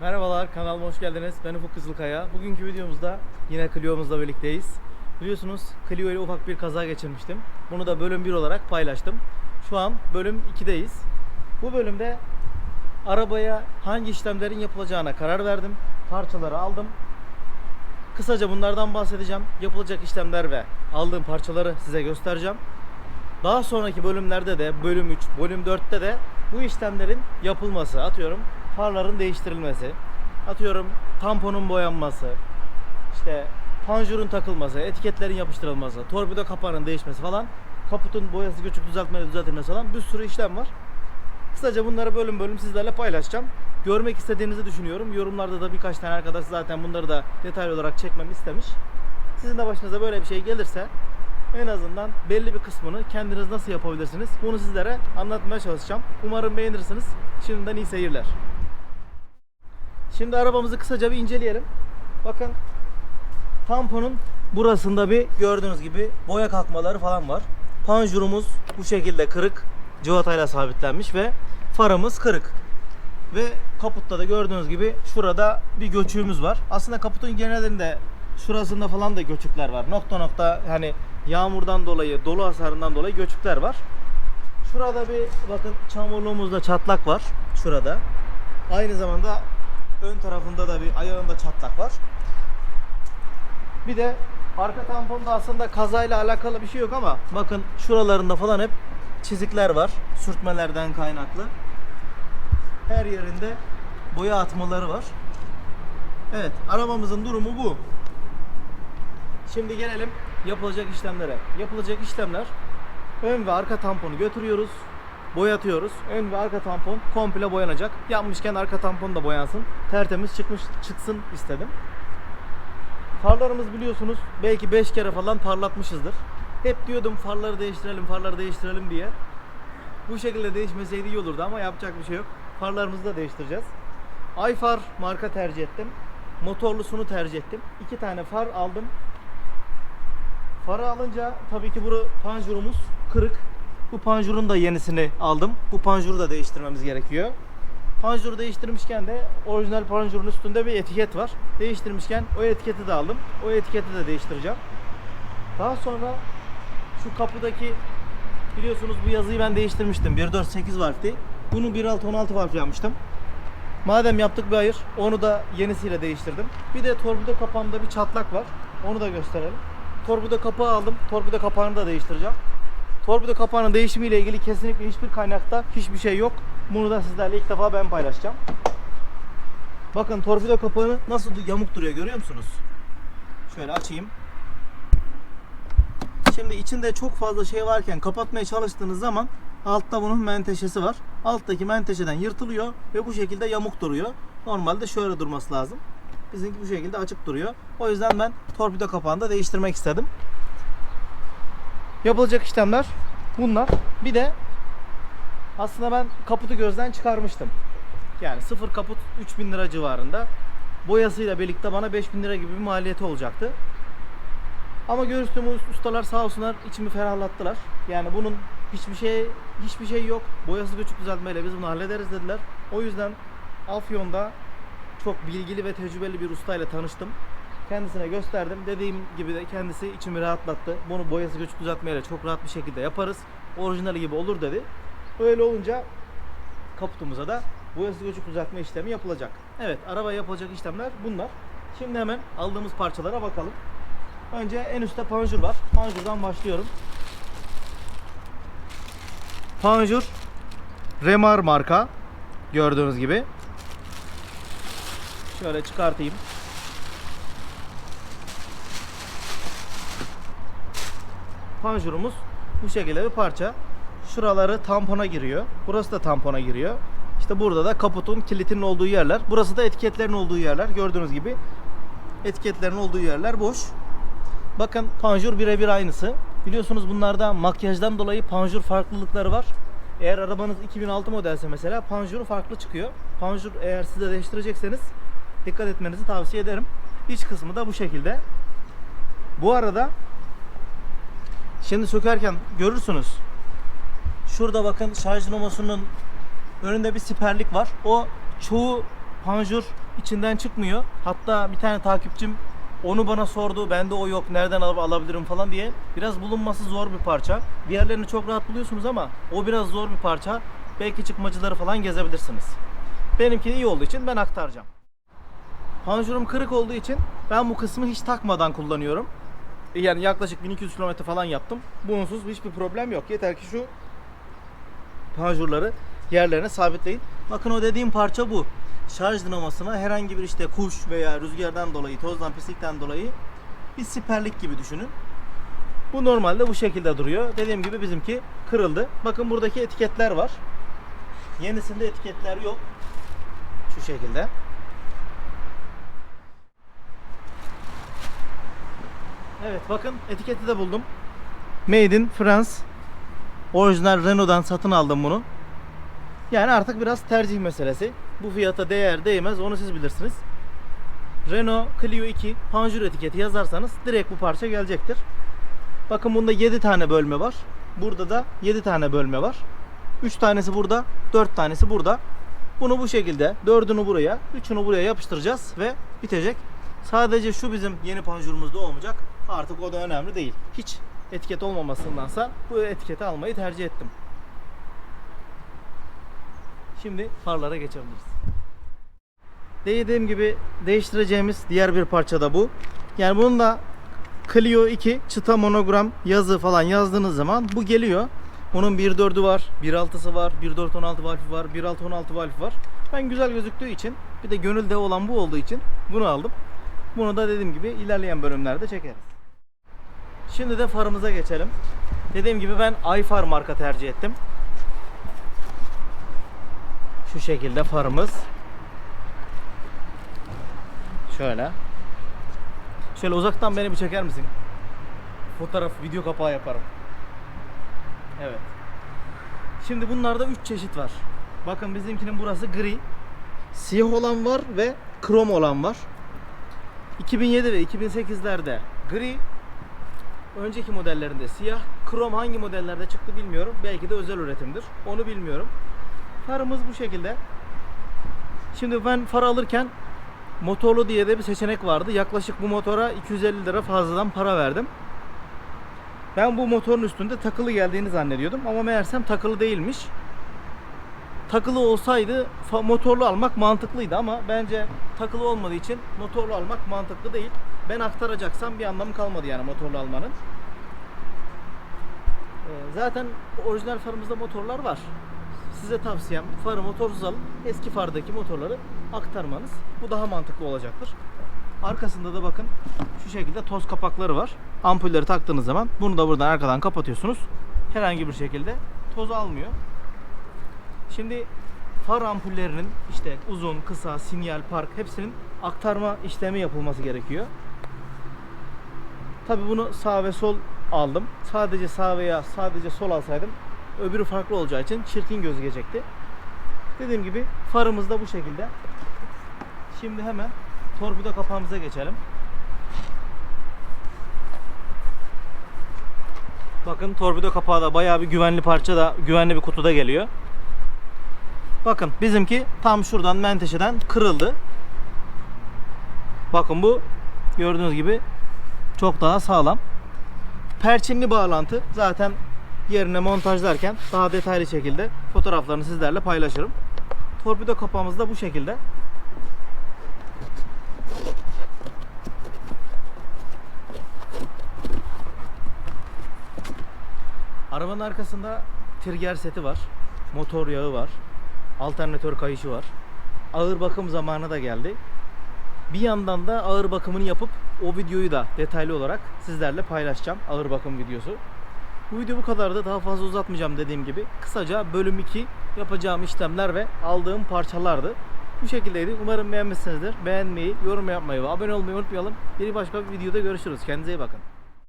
Merhabalar kanalıma hoş geldiniz. Ben Ufuk Kızılkaya. Bugünkü videomuzda yine Clio'muzla birlikteyiz. Biliyorsunuz Clio ile ufak bir kaza geçirmiştim. Bunu da bölüm 1 olarak paylaştım. Şu an bölüm 2'deyiz. Bu bölümde arabaya hangi işlemlerin yapılacağına karar verdim. Parçaları aldım. Kısaca bunlardan bahsedeceğim. Yapılacak işlemler ve aldığım parçaları size göstereceğim. Daha sonraki bölümlerde de bölüm 3, bölüm 4'te de bu işlemlerin yapılması, atıyorum farların değiştirilmesi, atıyorum tamponun boyanması, işte panjurun takılması, etiketlerin yapıştırılması, torpido kapağının değişmesi falan, kaputun boyası göçük düzeltmeli düzeltilmesi falan bir sürü işlem var. Kısaca bunları bölüm bölüm sizlerle paylaşacağım. Görmek istediğinizi düşünüyorum. Yorumlarda da birkaç tane arkadaş zaten bunları da detaylı olarak çekmemi istemiş. Sizin de başınıza böyle bir şey gelirse en azından belli bir kısmını kendiniz nasıl yapabilirsiniz bunu sizlere anlatmaya çalışacağım. Umarım beğenirsiniz. Şimdiden iyi seyirler. Şimdi arabamızı kısaca bir inceleyelim. Bakın tamponun burasında bir gördüğünüz gibi boya kalkmaları falan var. Panjurumuz bu şekilde kırık. Civatayla sabitlenmiş ve farımız kırık. Ve kaputta da gördüğünüz gibi şurada bir göçüğümüz var. Aslında kaputun genelinde şurasında falan da göçükler var. Nokta nokta hani yağmurdan dolayı, dolu hasarından dolayı göçükler var. Şurada bir bakın çamurluğumuzda çatlak var. Şurada. Aynı zamanda ön tarafında da bir ayağında çatlak var. Bir de arka tamponda aslında kazayla alakalı bir şey yok ama bakın şuralarında falan hep çizikler var. Sürtmelerden kaynaklı. Her yerinde boya atmaları var. Evet, arabamızın durumu bu. Şimdi gelelim yapılacak işlemlere. Yapılacak işlemler ön ve arka tamponu götürüyoruz. Boyatıyoruz. Ön ve arka tampon komple boyanacak. Yapmışken arka tampon da boyansın. Tertemiz çıkmış çıksın istedim. Farlarımız biliyorsunuz belki 5 kere falan parlatmışızdır. Hep diyordum farları değiştirelim, farları değiştirelim diye. Bu şekilde değişmeseydi iyi olurdu ama yapacak bir şey yok. Farlarımızı da değiştireceğiz. Ayfar marka tercih ettim. Motorlusunu tercih ettim. İki tane far aldım. Farı alınca tabii ki bu panjurumuz kırık. Bu panjurun da yenisini aldım. Bu panjuru da değiştirmemiz gerekiyor. Panjuru değiştirmişken de orijinal panjurun üstünde bir etiket var. Değiştirmişken o etiketi de aldım. O etiketi de değiştireceğim. Daha sonra şu kapıdaki biliyorsunuz bu yazıyı ben değiştirmiştim. 148 valfti. Bunu 1.6-16 valf yapmıştım. Madem yaptık bir hayır, onu da yenisiyle değiştirdim. Bir de torpido kapağında bir çatlak var. Onu da gösterelim. Torpido kapağı aldım. Torpido kapağını da değiştireceğim. Torpido kapağının değişimiyle ilgili kesinlikle hiçbir kaynakta hiçbir şey yok. Bunu da sizlerle ilk defa ben paylaşacağım. Bakın torpido kapağını nasıl yamuk duruyor görüyor musunuz? Şöyle açayım. Şimdi içinde çok fazla şey varken kapatmaya çalıştığınız zaman altta bunun menteşesi var. Alttaki menteşeden yırtılıyor ve bu şekilde yamuk duruyor. Normalde şöyle durması lazım. Bizimki bu şekilde açık duruyor. O yüzden ben torpido kapağını da değiştirmek istedim. Yapılacak işlemler bunlar. Bir de aslında ben kaputu gözden çıkarmıştım. Yani sıfır kaput 3000 lira civarında. Boyasıyla birlikte bana 5000 lira gibi bir maliyeti olacaktı. Ama görüştüğüm ustalar sağ olsunlar içimi ferahlattılar. Yani bunun hiçbir şey hiçbir şey yok. Boyası göçük düzeltmeyle biz bunu hallederiz dediler. O yüzden Afyon'da çok bilgili ve tecrübeli bir ustayla tanıştım. Kendisine gösterdim. Dediğim gibi de kendisi içimi rahatlattı. Bunu boyası göçük düzeltmeyle çok rahat bir şekilde yaparız. Orijinali gibi olur dedi. Öyle olunca kaputumuza da boyası göçük düzeltme işlemi yapılacak. Evet, araba yapılacak işlemler bunlar. Şimdi hemen aldığımız parçalara bakalım. Önce en üstte panjur var. Panjurdan başlıyorum. Panjur Remar marka gördüğünüz gibi. Şöyle çıkartayım. Panjurumuz bu şekilde bir parça. Şuraları tampona giriyor. Burası da tampona giriyor. İşte burada da kaputun kilitinin olduğu yerler. Burası da etiketlerin olduğu yerler. Gördüğünüz gibi etiketlerin olduğu yerler boş. Bakın panjur birebir aynısı. Biliyorsunuz bunlarda makyajdan dolayı panjur farklılıkları var. Eğer arabanız 2006 modelse mesela panjuru farklı çıkıyor. Panjur eğer siz de değiştirecekseniz dikkat etmenizi tavsiye ederim. İç kısmı da bu şekilde. Bu arada şimdi sökerken görürsünüz. Şurada bakın şarj dinamosunun önünde bir siperlik var. O çoğu panjur içinden çıkmıyor. Hatta bir tane takipçim onu bana sordu. Bende o yok. Nereden alıp alabilirim falan diye. Biraz bulunması zor bir parça. Diğerlerini çok rahat buluyorsunuz ama o biraz zor bir parça. Belki çıkmacıları falan gezebilirsiniz. Benimki iyi olduğu için ben aktaracağım. Panjurum kırık olduğu için ben bu kısmı hiç takmadan kullanıyorum. Yani yaklaşık 1200 km falan yaptım. Bunsuz hiçbir problem yok. Yeter ki şu panjurları yerlerine sabitleyin. Bakın o dediğim parça bu. Şarj dinamasına herhangi bir işte kuş veya rüzgardan dolayı, tozdan, pislikten dolayı bir siperlik gibi düşünün. Bu normalde bu şekilde duruyor. Dediğim gibi bizimki kırıldı. Bakın buradaki etiketler var. Yenisinde etiketler yok. Şu şekilde. Evet bakın etiketi de buldum. Made in France. Orijinal Renault'dan satın aldım bunu. Yani artık biraz tercih meselesi. Bu fiyata değer değmez onu siz bilirsiniz. Renault Clio 2 panjur etiketi yazarsanız direkt bu parça gelecektir. Bakın bunda 7 tane bölme var. Burada da 7 tane bölme var. 3 tanesi burada, 4 tanesi burada. Bunu bu şekilde 4'ünü buraya, 3'ünü buraya yapıştıracağız ve bitecek. Sadece şu bizim yeni panjurumuzda olmayacak. Artık o da önemli değil. Hiç etiket olmamasındansa bu etiketi almayı tercih ettim. Şimdi farlara geçebiliriz. Dediğim gibi değiştireceğimiz diğer bir parça da bu. Yani bunun da Clio 2 çıta monogram yazı falan yazdığınız zaman bu geliyor. Bunun 1.4'ü var, 1.6'sı var, 1.4.16 valfi var, 1.6.16 valfi var. Ben güzel gözüktüğü için bir de gönülde olan bu olduğu için bunu aldım. Bunu da dediğim gibi ilerleyen bölümlerde çekeriz. Şimdi de farımıza geçelim. Dediğim gibi ben iFar marka tercih ettim. Şu şekilde farımız. Şöyle. Şöyle uzaktan beni bir çeker misin? Fotoğraf, video kapağı yaparım. Evet. Şimdi bunlarda 3 çeşit var. Bakın bizimkinin burası gri. Siyah olan var ve krom olan var. 2007 ve 2008'lerde gri. Önceki modellerinde siyah. Krom hangi modellerde çıktı bilmiyorum. Belki de özel üretimdir. Onu bilmiyorum. Farımız bu şekilde. Şimdi ben far alırken motorlu diye de bir seçenek vardı. Yaklaşık bu motora 250 lira fazladan para verdim. Ben bu motorun üstünde takılı geldiğini zannediyordum ama meğersem takılı değilmiş. Takılı olsaydı motorlu almak mantıklıydı ama bence takılı olmadığı için motorlu almak mantıklı değil. Ben aktaracaksam bir anlamı kalmadı yani motorlu almanın. Ee, Zaten orijinal farımızda motorlar var. Size tavsiyem farı motorsuz alın. Eski fardaki motorları aktarmanız. Bu daha mantıklı olacaktır. Arkasında da bakın şu şekilde toz kapakları var. Ampulleri taktığınız zaman bunu da buradan arkadan kapatıyorsunuz. Herhangi bir şekilde toz almıyor. Şimdi far ampullerinin işte uzun, kısa, sinyal, park hepsinin aktarma işlemi yapılması gerekiyor. Tabi bunu sağ ve sol aldım. Sadece sağ veya sadece sol alsaydım öbürü farklı olacağı için çirkin gözükecekti. Dediğim gibi farımız da bu şekilde. Şimdi hemen torpido kapağımıza geçelim. Bakın torpido kapağı da bayağı bir güvenli parça da güvenli bir kutuda geliyor. Bakın bizimki tam şuradan menteşeden kırıldı. Bakın bu gördüğünüz gibi çok daha sağlam. Perçinli bağlantı zaten yerine montajlarken daha detaylı şekilde fotoğraflarını sizlerle paylaşırım. Torpido kapağımız da bu şekilde. Arabanın arkasında trigger seti var. Motor yağı var. Alternatör kayışı var. Ağır bakım zamanı da geldi. Bir yandan da ağır bakımını yapıp o videoyu da detaylı olarak sizlerle paylaşacağım. Ağır bakım videosu. Bu video bu kadardı. Daha fazla uzatmayacağım dediğim gibi. Kısaca bölüm 2 yapacağım işlemler ve aldığım parçalardı. Bu şekildeydi. Umarım beğenmişsinizdir. Beğenmeyi, yorum yapmayı ve abone olmayı unutmayalım. Bir başka bir videoda görüşürüz. Kendinize iyi bakın.